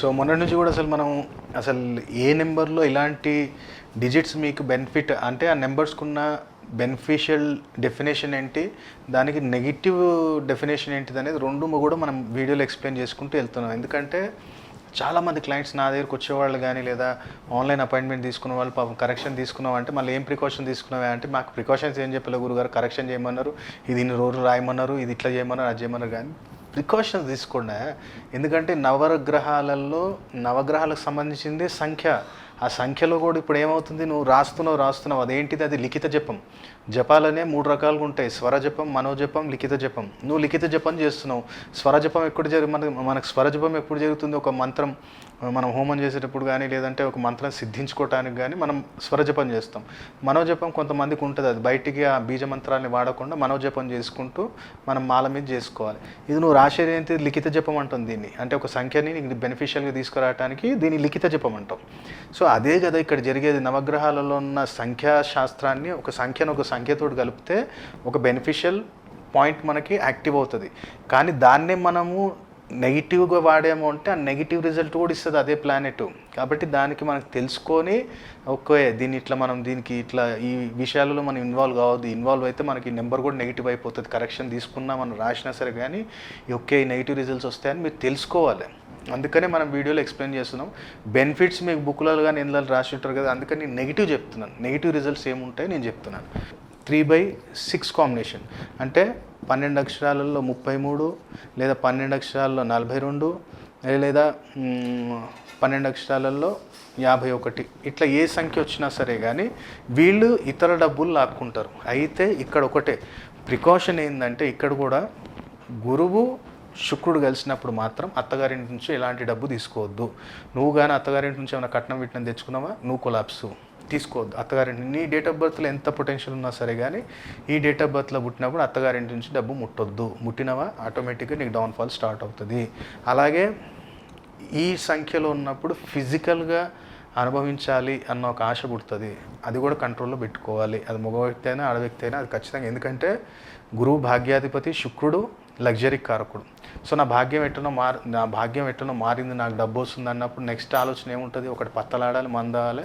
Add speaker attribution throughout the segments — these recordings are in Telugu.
Speaker 1: సో మొన్న నుంచి కూడా అసలు మనం అసలు ఏ నెంబర్లో ఇలాంటి డిజిట్స్ మీకు బెనిఫిట్ అంటే ఆ నెంబర్స్కున్న బెనిఫిషియల్ డెఫినేషన్ ఏంటి? దానికి నెగిటివ్ డెఫినేషన్ ఏంటిది అనేది రెండు కూడా మనం వీడియోలో ఎక్స్ప్లెయిన్ చేసుకుంటూ వెళ్తున్నాం. ఎందుకంటే చాలామంది క్లయింట్స్ నా దగ్గరికి వచ్చేవాళ్ళు కానీ లేదా ఆన్లైన్ అపాయింట్మెంట్ తీసుకున్న వాళ్ళు పాపం కరెక్షన్ తీసుకున్నావు అంటే మళ్ళీ ఏం ప్రికాషన్ తీసుకున్నావా అంటే మాకు ప్రికాషన్స్ ఏం చెప్పలేదు గురుగారు? కరెక్షన్ చేయమన్నారు. ఇది ఇన్ని రోజులు రాయమన్నారు ఇది ఇట్లా చేయమన్నారు అది చేయమన్నారు కానీ ప్రికాషన్స్ తీసుకోండి. ఎందుకంటే నవగ్రహాలలో నవగ్రహాలకు సంబంధించింది సంఖ్య. ఆ సంఖ్యలో కూడా ఇప్పుడు ఏమవుతుంది? నువ్వు రాస్తున్నావు రాస్తున్నావు. అదేంటిది? అది లిఖిత జపం. జపాలనే మూడు రకాలుగా ఉంటాయి. స్వర జపం మనోజపం లిఖిత జపం. నువ్వు లిఖిత జపం చేస్తున్నావు. స్వర జపం ఎప్పుడు జరుగు మనకు మనకు స్వర జపం ఎప్పుడు జరుగుతుంది? ఒక మంత్రం. మనం హోమం చేసేటప్పుడు కానీ లేదంటే ఒక మంత్రం సిద్ధించుకోవటానికి కానీ మనం స్వరజపం చేస్తాం. మనోజపం కొంతమందికి ఉంటుంది. అది బయటికి ఆ బీజ మంత్రాన్ని వాడకుండా మనోజపం చేసుకుంటూ మనం మాల మీద చేసుకోవాలి. ఇది నువ్వు రాసేది ఏంటి లిఖిత జపం అంటుంది దీన్ని. అంటే ఒక సంఖ్యని నీకు బెనిఫిషియల్గా తీసుకురావడానికి దీన్ని లిఖిత జపం అంటాం. సో అదే కదా ఇక్కడ జరిగేది. నవగ్రహాలలో ఉన్న సంఖ్యాశాస్త్రాన్ని ఒక సంఖ్యను ఒక సంఖ్యతోటి కలిపితే ఒక బెనిఫిషియల్ పాయింట్ మనకి యాక్టివ్ అవుతుంది. కానీ దాన్నే మనము నెగిటివ్గా వాడేమో అంటే ఆ నెగిటివ్ రిజల్ట్ కూడా ఇస్తుంది అదే ప్లానెట్ కాబట్టి దానికి మనకు తెలుసుకొని ఓకే దీన్ని ఇట్లా మనం దీనికి ఇట్లా ఈ విషయాలలో మనం ఇన్వాల్వ్ కావద్దు. ఇన్వాల్వ్ అయితే మనకి నెంబర్ కూడా నెగిటివ్ అయిపోతుంది. కరెక్షన్ తీసుకున్నా మనం రాసినా సరే కానీ ఓకే ఈ నెగిటివ్ రిజల్ట్స్ వస్తాయని మీరు తెలుసుకోవాలి. అందుకనే మనం వీడియోలో ఎక్స్ప్లెయిన్ చేస్తున్నాం. బెనిఫిట్స్ మీకు బుక్లలో కానీ ఇందులో రాసి ఉంటారు కదా అందుకని నేను నెగిటివ్ చెప్తున్నాను. నెగిటివ్ రిజల్ట్స్ ఏముంటాయి నేను చెప్తున్నాను. త్రీ బై సిక్స్ కాంబినేషన్ అంటే పన్నెండు అక్షరాలలో ముప్పై మూడు లేదా పన్నెండు అక్షరాలలో నలభై రెండు లేదా పన్నెండు అక్షరాలలో యాభై ఒకటి. ఇట్లా ఏ సంఖ్య వచ్చినా సరే కానీ వీళ్ళు ఇతర డబ్బులు లాక్కుంటారు. అయితే ఇక్కడ ఒకటే ప్రికాషన్ ఏంటంటే ఇక్కడ కూడా గురువు శుక్రుడు కలిసినప్పుడు మాత్రం అత్తగారింటి నుంచి ఎలాంటి డబ్బు తీసుకోవద్దు. నువ్వు కానీ అత్తగారింటి నుంచి ఏమైనా కట్నం విట్నం తెచ్చుకున్నావా? నువ్వు కొలాప్సు. తీసుకోవద్దు. అత్తగారింటి నీ డేట్ ఆఫ్ బర్త్లో ఎంత పొటెన్షియల్ ఉన్నా సరే కానీ ఈ డేట్ ఆఫ్ బర్త్లో పుట్టినప్పుడు అత్తగారింటి నుంచి డబ్బు ముట్టొద్దు. ముట్టినవా? ఆటోమేటిక్గా నీకు డౌన్ఫాల్ స్టార్ట్ అవుతుంది. అలాగే ఈ సంఖ్యలో ఉన్నప్పుడు ఫిజికల్గా అనుభవించాలి అన్న ఒక ఆశ పుడుతుంది. అది కూడా కంట్రోల్లో పెట్టుకోవాలి. అది మగ వ్యక్తి అయినా ఆడవ్యక్తి అయినా అది ఖచ్చితంగా. ఎందుకంటే గురువు భాగ్యాధిపతి శుక్రుడు లగ్జరీ కారకుడు. సో నా భాగ్యం ఎట్టనో మారి నా భాగ్యం ఎట్టనో మారింది నాకు డబ్బు వస్తుంది అన్నప్పుడు నెక్స్ట్ ఆలోచన ఏముంటుంది? ఒకటి పత్తలాడాలి మందాలి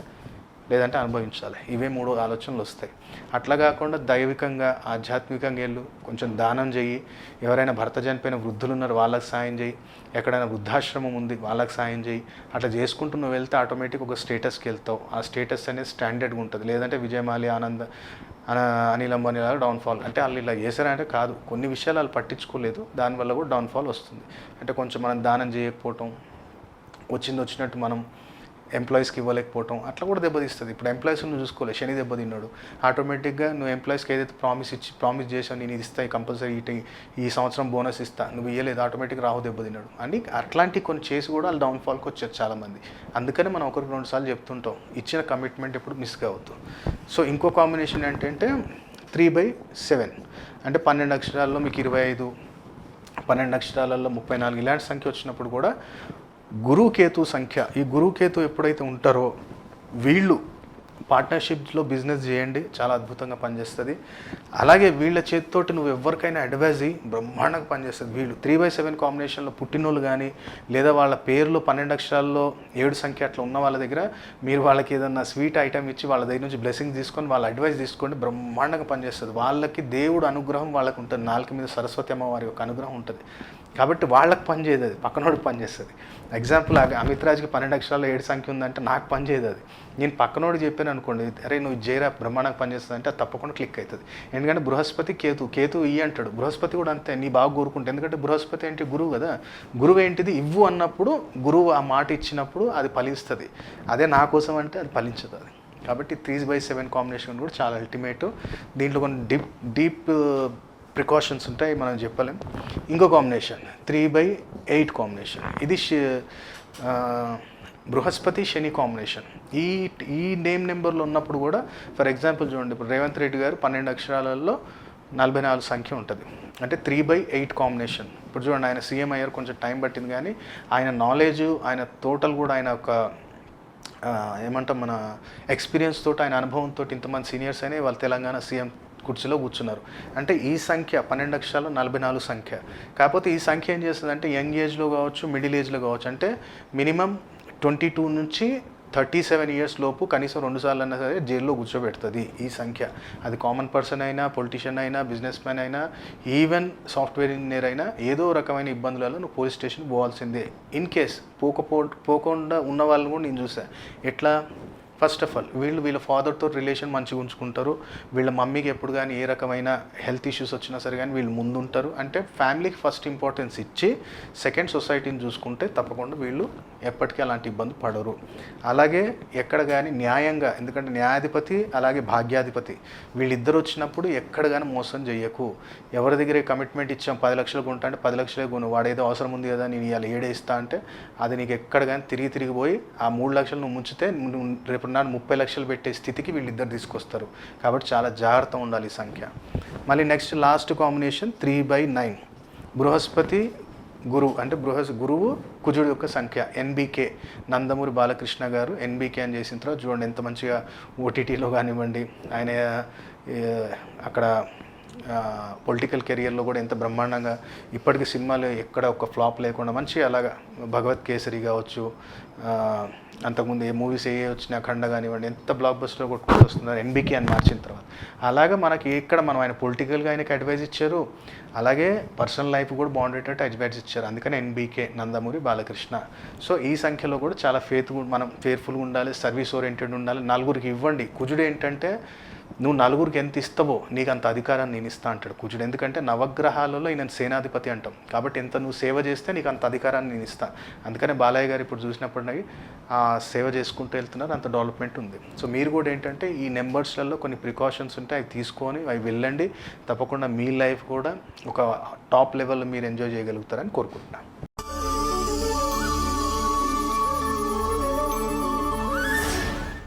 Speaker 1: లేదంటే అనుభవించాలి. ఇవే మూడు ఆలోచనలు వస్తాయి. అట్లా కాకుండా దైవికంగా ఆధ్యాత్మికంగా వెళ్ళు. కొంచెం దానం చెయ్యి. ఎవరైనా భర్త చనిపోయిన వృద్ధులు ఉన్నారు వాళ్ళకి సాయం చేయి ఎక్కడైనా వృద్ధాశ్రమం ఉంది వాళ్ళకి సాయం చేయి అట్లా చేసుకుంటూ నువ్వు వెళ్తే ఆటోమేటిక్ ఒక స్టేటస్కి వెళ్తావు ఆ స్టేటస్ అనేది స్టాండర్డ్గా ఉంటుంది. లేదంటే విజయమాలి ఆనంద్ అనిల్ అంబానీ లాగా డౌన్ఫాల్. అంటే వాళ్ళు ఇలా చేశారంటే కాదు. కొన్ని విషయాలు వాళ్ళు పట్టించుకోలేదు. దానివల్ల కూడా డౌన్ఫాల్ వస్తుంది. అంటే కొంచెం మనం దానం చేయకపోవటం వచ్చింది వచ్చినట్టు మనం ఎంప్లాయీస్కి ఇవ్వలేకపోవటం అట్లా కూడా దెబ్బతీస్తుంది. ఇప్పుడు ఎంప్లాయీస్ నువ్వు చూసుకోలే శని దెబ్బతిన్నాడు. ఆటోమేటిక్గా నువ్వు ఎంప్లాయీస్కి ఏదైతే ప్రామిస్ ఇచ్చి ప్రామిస్ చేసావు నేను ఇది ఇస్తాయి కంపల్సరీ ఈ ఈ సంవత్సరం బోనస్ ఇస్తా నువ్వు ఇవ్వలేదు ఆటోమేటిక్ రాహు దెబ్బతిన్నాడు. అని అట్లాంటి కొన్ని చేసి కూడా వాళ్ళు డౌన్ఫాల్కి వచ్చారు చాలామంది. అందుకని మనం ఒకరికి రెండు సార్లు చెప్తుంటాం ఇచ్చిన కమిట్మెంట్ ఎప్పుడు మిస్ కావద్దు. సో ఇంకో కాంబినేషన్ ఏంటంటే త్రీ బై సెవెన్ అంటే పన్నెండు అక్షరాల్లో మీకు ఇరవై ఐదు పన్నెండు అక్షరాలలో ముప్పై నాలుగు ఇలాంటి సంఖ్య వచ్చినప్పుడు కూడా గురుకేతు సంఖ్య. ఈ గురుకేతు ఎప్పుడైతే ఉంటారో వీళ్ళు పార్ట్నర్షిప్లో బిజినెస్ చేయండి చాలా అద్భుతంగా పనిచేస్తుంది. అలాగే వీళ్ళ చేతితోటి నువ్వు ఎవరికైనా అడ్వైజ్ బ్రహ్మాండంగా పనిచేస్తుంది. వీళ్ళు త్రీ బై సెవెన్ కాంబినేషన్లో పుట్టినోళ్ళు కానీ లేదా వాళ్ళ పేర్లు పన్నెండు అక్షరాల్లో ఏడు సంఖ్య అట్లా ఉన్న వాళ్ళ దగ్గర మీరు వాళ్ళకి ఏదన్నా స్వీట్ ఐటమ్ ఇచ్చి వాళ్ళ దగ్గర నుంచి బ్లెస్సింగ్ తీసుకొని వాళ్ళ అడ్వైస్ తీసుకోండి బ్రహ్మాండంగా పనిచేస్తుంది. వాళ్ళకి దేవుడు అనుగ్రహం వాళ్ళకు ఉంటుంది. నాలుగు మీద సరస్వతి అమ్మవారి యొక్క అనుగ్రహం ఉంటుంది. కాబట్టి వాళ్ళకి పని చేయదు అది. పక్కనోడికి పని చేస్తుంది. ఎగ్జాంపుల్ అమిత్ రాజ్కి పన్నెండు అక్షరాలు ఏడు సంఖ్య ఉందంటే నాకు పని చేయదు అది. నేను పక్కనోడు చెప్పిన అనుకోండి అరే నువ్వు జైరా బ్రహ్మాండంగా పనిచేస్తుంది అంటే అది తప్పకుండా క్లిక్ అవుతుంది. ఎందుకంటే బృహస్పతి కేతు కేతు ఈ అంటాడు. బృహస్పతి కూడా అంతే నీ బాగా కోరుకుంటే. ఎందుకంటే బృహస్పతి ఏంటి గురువు కదా. గురువు ఏంటిది? ఇవ్వు అన్నప్పుడు గురువు ఆ మాట ఇచ్చినప్పుడు అది ఫలిస్తుంది. అదే నా కోసం అంటే అది ఫలించదు అది. కాబట్టి త్రీ బై సెవెన్ కాంబినేషన్ కూడా చాలా అల్టిమేట్. దీంట్లో కొన్ని డీప్ డీప్ ప్రికాషన్స్ ఉంటాయి మనం చెప్పలేం. ఇంకో combination three by eight combination. ఇది బృహస్పతి శని కాంబినేషన్ ఈ ఈ నేమ్ నెంబర్లో ఉన్నప్పుడు కూడా ఫర్ ఎగ్జాంపుల్ చూడండి ఇప్పుడు రేవంత్ రెడ్డి గారు పన్నెండు అక్షరాలలో నలభై నాలుగు సంఖ్య ఉంటుంది. అంటే త్రీ బై ఎయిట్ కాంబినేషన్ ఇప్పుడు చూడండి ఆయన సీఎం అయ్యారు కొంచెం టైం పట్టింది కానీ ఆయన నాలెడ్జ్ ఆయన టోటల్ కూడా ఆయన ఒక ఏమంటాం మన ఎక్స్పీరియన్స్ తోటి ఆయన అనుభవంతో ఇంతమంది సీనియర్స్ అయినా వాళ్ళు తెలంగాణ సీఎం కుర్చీలో కూర్చున్నారు. అంటే ఈ సంఖ్య పన్నెండు అక్షరాలు నలభై నాలుగు సంఖ్య. కాకపోతే ఈ సంఖ్య ఏం చేస్తుంది అంటే యంగ్ ఏజ్లో కావచ్చు మిడిల్ ఏజ్లో కావచ్చు. అంటే మినిమం ట్వంటీ టూ నుంచి థర్టీ సెవెన్ ఇయర్స్ లోపు కనీసం రెండుసార్లు అన్నా సరే జైల్లో కూర్చోబెడుతుంది ఈ సంఖ్య. అది కామన్ పర్సన్ అయినా పొలిటీషియన్ అయినా బిజినెస్ మ్యాన్ అయినా ఈవెన్ సాఫ్ట్వేర్ ఇంజనీర్ అయినా ఏదో రకమైన ఇబ్బందులలో నువ్వు పోలీస్ స్టేషన్ పోవాల్సిందే. ఇన్ కేస్ పోకపో పోకుండా ఉన్న వాళ్ళని కూడా నేను చూసా. ఎట్లా? ఫస్ట్ ఆఫ్ ఆల్ వీళ్ళు వీళ్ళ ఫాదర్తో రిలేషన్ మంచిగా ఉంచుకుంటారు. వీళ్ళ మమ్మీకి ఎప్పుడు కానీ ఏ రకమైన హెల్త్ ఇష్యూస్ వచ్చినా సరే కానీ వీళ్ళు ముందుంటారు. అంటే ఫ్యామిలీకి ఫస్ట్ ఇంపార్టెన్స్ ఇచ్చి సెకండ్ సొసైటీని చూసుకుంటే తప్పకుండా వీళ్ళు ఎప్పటికీ అలాంటి ఇబ్బంది పడరు. అలాగే ఎక్కడ కానీ న్యాయంగా ఎందుకంటే న్యాయాధిపతి అలాగే భాగ్యాధిపతి వీళ్ళిద్దరు వచ్చినప్పుడు ఎక్కడ కానీ మోసం చేయకు ఎవరి దగ్గర కమిట్మెంట్ ఇచ్చాం పది లక్షలు కొంటా అంటే పది లక్షలే కొను. వాడు ఏదో అవసరం ఉంది కదా నేను ఇవాళ ఏడే ఇస్తా అంటే అది నీకు ఎక్కడ కానీ తిరిగి తిరిగిపోయి ఆ మూడు లక్షలు నువ్వు ముంచితే రేపు నాడు ముప్పై లక్షలు పెట్టే స్థితికి వీళ్ళిద్దరు తీసుకొస్తారు. కాబట్టి చాలా జాగ్రత్త ఉండాలి ఈ సంఖ్య. మళ్ళీ next last combination three by nine Brihaspati గురువు అంటే బృహస్ గురువు కుజుడు యొక్క సంఖ్య ఎన్బికే నందమూరి బాలకృష్ణ గారు ఎన్బికే అని చేసిన తర్వాత చూడండి ఎంత మంచిగా ఓటీటీలో కానివ్వండి ఆయన అక్కడ పొలిటికల్ కెరియర్లో కూడా ఎంత బ్రహ్మాండంగా ఇప్పటికీ సినిమాలు ఎక్కడ ఒక ఫ్లాప్ లేకుండా మంచి అలాగా భగవత్ కేసరి కావచ్చు అంతకుముందు ఏ మూవీస్ ఏ వచ్చినా అఖండ కానివ్వండి ఎంత బ్లాక్ బస్టర్ కొట్టుకుంటూ వస్తున్నారు ఎన్బికే అని మార్చిన తర్వాత. అలాగా మనకి ఇక్కడ మనం ఆయన పొలిటికల్గా ఆయనకి అడ్వైజ్ ఇచ్చారు అలాగే పర్సనల్ లైఫ్ కూడా బాగుండేటట్టు అడ్వైజ్ ఇచ్చారు. అందుకని ఎన్బీకే నందమూరి బాలకృష్ణ. సో ఈ సంఖ్యలో కూడా చాలా ఫేత్ మనం ఫేర్ఫుల్గా ఉండాలి సర్వీస్ ఓరియంటెడ్ ఉండాలి నలుగురికి ఇవ్వండి. కుజుడు ఏంటంటే నువ్వు నలుగురికి ఎంత ఇస్తావో నీకు అంత అధికారాన్ని నేను ఇస్తా అంటాడు కుజుడు. ఎందుకంటే నవగ్రహాలలో ఈయన సేనాధిపతి అంటాం. కాబట్టి ఎంత నువ్వు సేవ చేస్తే నీకు అంత అధికారాన్ని నేను ఇస్తా. అందుకనే బాలయ్య గారు ఇప్పుడు చూసినప్పుడు సేవ చేసుకుంటూ వెళ్తున్నారు అంత డెవలప్మెంట్ ఉంది. సో మీరు కూడా ఏంటంటే ఈ నెంబర్స్లలో కొన్ని ప్రికాషన్స్ ఉంటాయి అవి తీసుకొని అవి వెళ్ళండి. తప్పకుండా మీ లైఫ్ కూడా ఒక టాప్ లెవెల్లో మీరు ఎంజాయ్ చేయగలుగుతారని కోరుకుంటున్నాను.